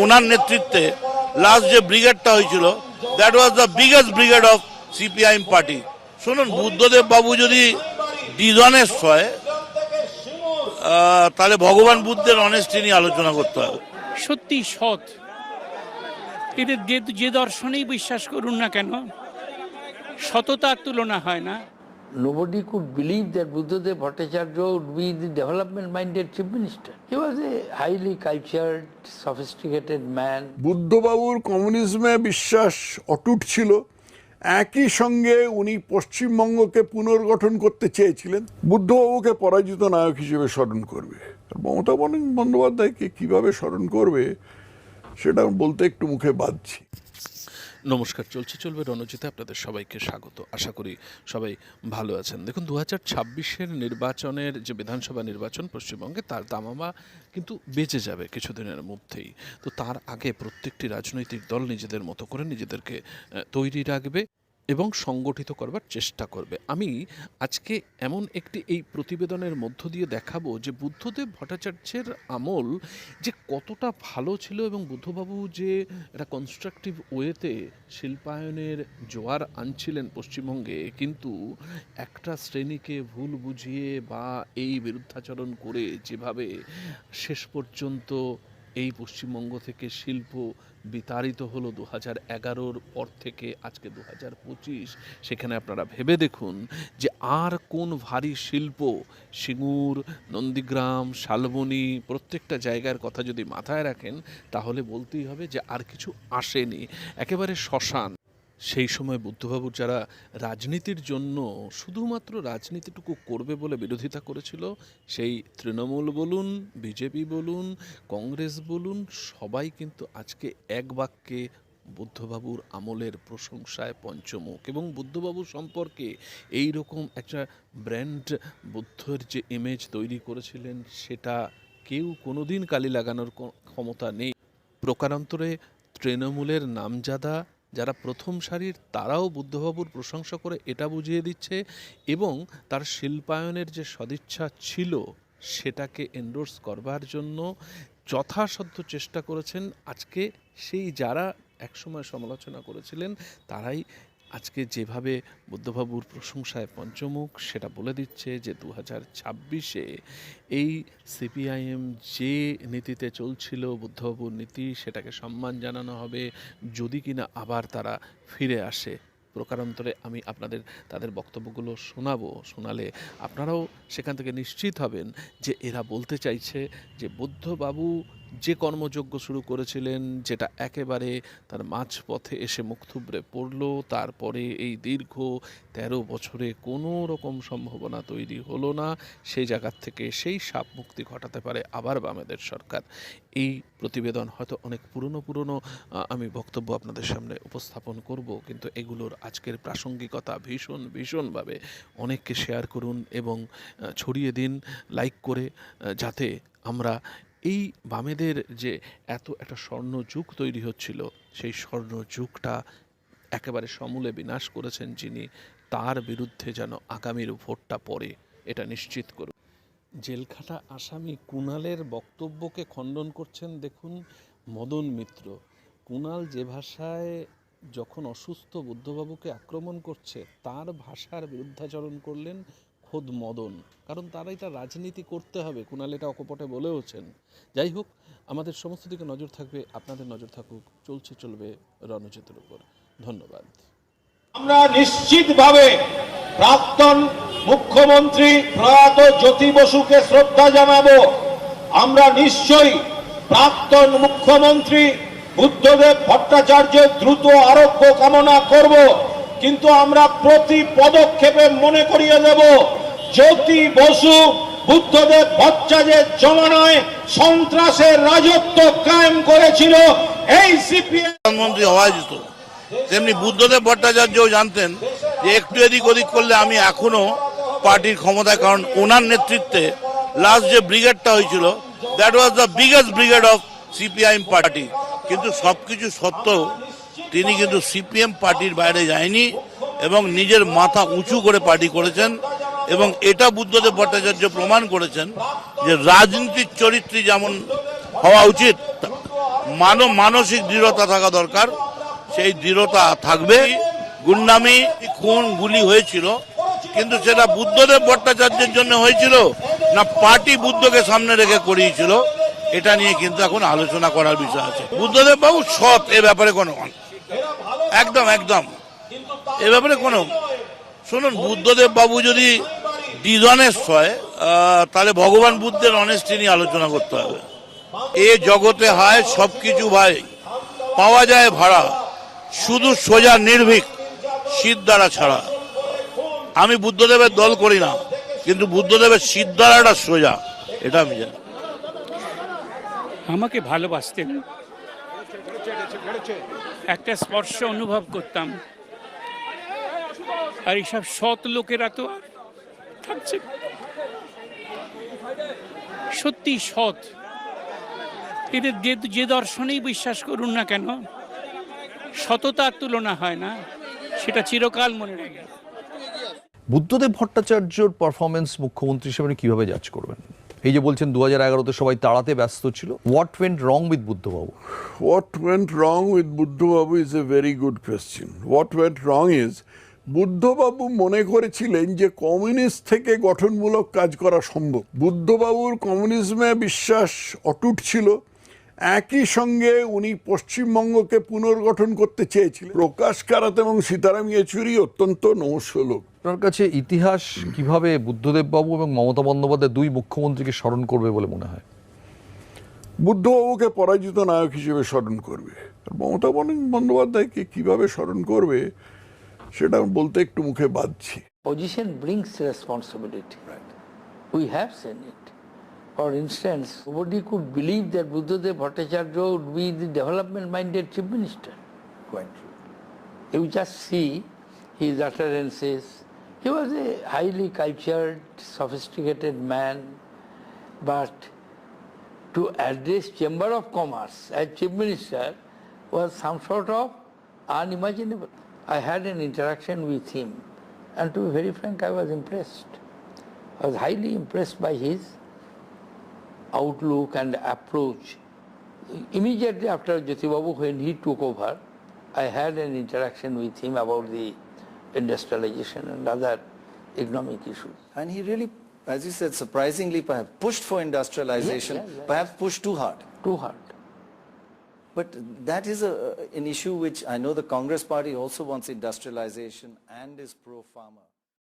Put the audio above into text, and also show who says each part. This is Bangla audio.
Speaker 1: ওনার নেতৃত্বে লাস্ট যে ব্রিগেডটা হয়েছিল that was the biggest brigade of CPIM party শুনুন, বুদ্ধদেব বাবু যদি ডিজনেস্ট হয় তাহলে ভগবান বুদ্ধের অনেস্টি নিয়ে আলোচনা করতে হবে।
Speaker 2: সত্যি সৎ। এদের যে দর্শনেই বিশ্বাস করুন না কেন, সততার তুলনা হয় না।
Speaker 3: Nobody could believe that Buddhadev Bhattacharya would be the development-minded chief minister. He was a highly cultured, sophisticated man.
Speaker 4: বুদ্ধবাবুর কমিউনিজমে বিশ্বাস অটুট ছিল একই সঙ্গে উনি পশ্চিমবঙ্গকে পুনর্গঠন করতে চেয়েছিলেন বুদ্ধবাবুকে পরাজিত নায়ক হিসেবে স্মরণ করবে মমতা বন্দ্যোপাধ্যায়কে কীভাবে স্মরণ করবে সেটা বলতে একটু মুখে বাঁধছি
Speaker 5: নমস্কার, চলছে, চলবে রণজিতে আপনাদের সবাইকে স্বাগত। আশা করি সবাই ভালো আছেন। দেখুন দু হাজার ছাব্বিশের নির্বাচনের যে বিধানসভা নির্বাচন পশ্চিমবঙ্গে, তার দামামা কিন্তু বেঁচে যাবে কিছুদিনের মধ্যেই। তো তার আগে প্রত্যেকটি রাজনৈতিক দল নিজেদের মতো করে নিজেদেরকে তৈরি রাখবে। এবং সংগঠিত করবার চেষ্টা করবে। আমি আজকে এমন একটি এই প্রতিবেদনের মধ্য দিয়ে দেখাবো যে বুদ্ধদেব ভট্টাচার্যের আমল যে কতটা ভালো ছিল এবং বুদ্ধবাবু যে একটা কনস্ট্রাকটিভ ওয়েতে শিল্পায়নের জোয়ার আনছিলেন পশ্চিমবঙ্গে, কিন্তু একটা শ্রেণীকে ভুল বুঝিয়ে বা এই বিরুদ্ধাচরণ করে যেভাবে শেষ পর্যন্ত এই পশ্চিমবঙ্গ থেকে শিল্প বিতাড়িত হলো দু হাজার এগারোর পর থেকে, আজকে দু হাজার পঁচিশ। সেখানে আপনারা ভেবে দেখুন যে আর কোন ভারী শিল্প, সিঙ্গুর, নন্দীগ্রাম, শালবনি, প্রত্যেকটা জায়গার কথা যদি মাথায় রাখেন, তাহলে বলতেই হবে যে আর কিছু আসেনি। একেবারে শ্মশান। সেই সময় বুদ্ধবাবুর যারা রাজনীতির জন্য শুধুমাত্র রাজনীতিটুকু করবে বলে বিরোধিতা করেছিল, সেই তৃণমূল বলুন, বিজেপি বলুন, কংগ্রেস বলুন, সবাই কিন্তু আজকে এক বাক্যে বুদ্ধবাবুর আমলের প্রশংসায় পঞ্চমুখ। এবং বুদ্ধবাবু সম্পর্কে এই রকম একটা ব্র্যান্ড বুদ্ধের যে ইমেজ তৈরি করেছিলেন, সেটা কেউ কোনোদিন কালি লাগানোর ক্ষমতা নেই। প্রকারান্তরে তৃণমূলের নামজাদা যারা প্রথম সারির তারাও বুদ্ধবাবুর প্রশংসা করে এটা বুঝিয়ে দিচ্ছে এবং তার শিল্পায়নের যে সদিচ্ছা ছিল সেটাকে এন্ডোর্স করবার জন্য যথাসাধ্য চেষ্টা করেছেন। আজকে সেই যারা একসময় সমালোচনা করেছিলেন, তারাই আজকে যেভাবে বুদ্ধবাবুর প্রশংসায় পঞ্চমুখ, সেটা বলে দিচ্ছে যে দু হাজার ছাব্বিশে এই সিপিআইএম যে নীতিতে চলছিল বুদ্ধবাবুর নীতি, সেটাকে সম্মান জানানো হবে। যদি কিনা আবার তারা ফিরে আসে, প্রকারান্তরে আমি আপনাদের, তাদের বক্তব্যগুলো শোনাবো। শোনালে আপনারাও সেখান থেকে নিশ্চিত হবেন যে এরা বলতে চাইছে যে বুদ্ধবাবু যে কর্মযজ্ঞ শুরু করেছিলেন, যেটা একেবারে তার মাঝপথে এসে মুখ থুবড়ে পড়ল, তারপরে এই দীর্ঘ তেরো বছরে কোনো রকম সম্ভাবনা তৈরি হলো না সেই জায়গার থেকে সেই সাপ মুক্তি ঘটাতে পারে আবার বামেদের সরকার। এই প্রতিবেদন হয়তো অনেক পুরনো পুরনো আমি বক্তব্য আপনাদের সামনে উপস্থাপন করব, কিন্তু এগুলোর আজকের প্রাসঙ্গিকতা ভীষণ, ভীষণভাবে অনেককে শেয়ার করুন এবং ছড়িয়ে দিন লাইক করে যাতে আমরা এই বামেদের যে এত একটা স্বর্ণ যুগ তৈরি হচ্ছিল, সেই স্বর্ণ যুগটা একেবারে সমূলে বিনাশ করেছেন যিনি, তার বিরুদ্ধে যেন আগামীর ভোটটা পড়ে, এটা নিশ্চিত করুন। জেলখাটা আসামি কুণালের বক্তব্যকে খণ্ডন করছেন দেখুন মদন মিত্র। কুণাল যে ভাষায় যখন অসুস্থ বুদ্ধবাবুকে আক্রমণ করছে, তার ভাষার বিরুদ্ধাচরণ করলেন খোদ মদন। কারণ তারা এটা রাজনীতি করতে হবে কুণাল এটা অকপটে বলেওছেন। যাই হোক, আমাদের সমস্ত দিকে নজর থাকবে, আপনাদের নজর থাকুক, চলছে, চলবে রণজিতের উপর। ধন্যবাদ।
Speaker 6: আমরা নিশ্চিতভাবে প্রাক্তন মুখ্যমন্ত্রী প্রয়াত জ্যোতি বসুকে শ্রদ্ধা জানাব। আমরা নিশ্চয়ই প্রাক্তন মুখ্যমন্ত্রী বুদ্ধদেব ভট্টাচার্যের দ্রুত আরোগ্য কামনা করব, কিন্তু আমরা প্রতি পদক্ষেপে মনে করিয়ে দেব। জ্যোতি বসু বুদ্ধদেব ভট্টাচার্যের জমানায় সন্ত্রাসের রাজত্ব কায়েম করেছিল এই সিপিএম।
Speaker 1: প্রধানমন্ত্রী হওয়া যেত। তেমনি বুদ্ধদেব ভট্টাচার্যও জানতেন যে একটু এদিক ওদিক করলে আমি এখনও পার্টির ক্ষমতায়, কারণ ওনার নেতৃত্বে লাস্ট যে ব্রিগেডটা হয়েছিল that was the biggest brigade of CPIM party. কিন্তু সবকিছু সত্ত্বেও তিনি কিন্তু সিপিএম পার্টির বাইরে যায়নি এবং নিজের মাথা উঁচু করে পার্টি করেছেন। এবং এটা বুদ্ধদেব ভট্টাচার্য প্রমাণ করেছেন যে রাজনীতির চরিত্রী যেমন হওয়া উচিত, মানব মানসিক দৃঢ়তা থাকা দরকার। সেই দৃঢ়তা থাকবে। গুন্ডামি খুন গুলি হয়েছিল, কিন্তু সেটা বুদ্ধদেব ভট্টাচার্যের জন্য হয়েছিল না পার্টি বুদ্ধকে সামনে রেখে করিয়েছিল, এটা নিয়ে কিন্তু এখন আলোচনা করার বিষয় আছে। বুদ্ধদেব বাবু সৎ, এ ব্যাপারে কোনো একদম একদম। এ ব্যাপারে কোনো শুনুন, বুদ্ধদেব বাবু যদি ডিসঅনেস্ট হয় তাহলে ভগবান বুদ্ধের অনেস্টি নিয়ে আলোচনা করতে হবে। এ জগতে হয়, সবকিছু ভাই, পাওয়া যায় ভাড়া, শুধু সোজা নির্ভীক সিদ্ধারা ছাড়া। আমি বুদ্ধদেবের দল করি না, কিন্তু বুদ্ধদেবের সিদ্ধারাটা সোজা, এটা আমি জানি।
Speaker 2: আমাকে ভালোবাসতেন। একটা স্পর্শ অনুভব করতাম। আর এইসব সৎ লোকেরা তো আর থাকছে। সত্যি সৎ। এদের যে যে দর্শনেই বিশ্বাস করুন না কেন সততার তুলনা হয় না সেটা চিরকাল মনে রাখবে
Speaker 7: বুদ্ধদেব ভট্টাচার্যর পারফরমেন্স মুখ্যমন্ত্রী হিসেবে কীভাবে জাজ করবেন? এই যে বলছেন দু হাজার এগারোতে সবাই তাড়াতে ব্যস্ত ছিল। What went wrong with Buddhababu?
Speaker 4: What went wrong with Buddhababu is a very good question. What went wrong is Buddhababu মনে করেছিলেন যে কমিউনিস্ট থেকে গঠনমূলক কাজ করা সম্ভব। বুদ্ধবাবুর কমিউনিজমে বিশ্বাস অটুট ছিল। একই সঙ্গে উনি পশ্চিমবঙ্গকে পুনর্গঠন করতে চেয়েছিলেন। প্রকাশ কারাত এবং সীতারাম ইয়েচুরি অত্যন্ত নমস্য লোক
Speaker 7: আপনার কাছে ইতিহাস কীভাবে বুদ্ধদেববাবু এবং মমতা বন্দ্যোপাধ্যায় দুই মুখ্যমন্ত্রীকে স্মরণ করবে বলে মনে হয়?
Speaker 4: বুদ্ধবাবুকে পরাজিত নায়ক হিসেবে স্মরণ করবে। আর মমতা বন্দ- বন্দ্যোপাধ্যায়কে কীভাবে স্মরণ করবে সেটা বলতে একটু মুখে বাঁধছি
Speaker 3: brings responsibility. We have seen it. For instance, nobody could believe that Buddhadev Bhattacharya would be the development-minded chief minister. Quite true. You just see his utterances. He was a highly cultured, sophisticated man, but to address Chamber of Commerce as chief minister was some sort of unimaginable. I had an interaction with him, and to be very frank, I was impressed. I was highly impressed by his outlook and approach. Immediately after Jyotibabu, when he took over, I had an interaction with him about the industrialization and other economic issues.
Speaker 8: And he really, as you said, surprisingly perhaps pushed for industrialization,
Speaker 3: Yeah, yeah, yeah.
Speaker 8: perhaps pushed too hard.
Speaker 3: Too hard.
Speaker 8: But that is a, an issue which I know the Congress party also wants industrialization and is pro-farmer.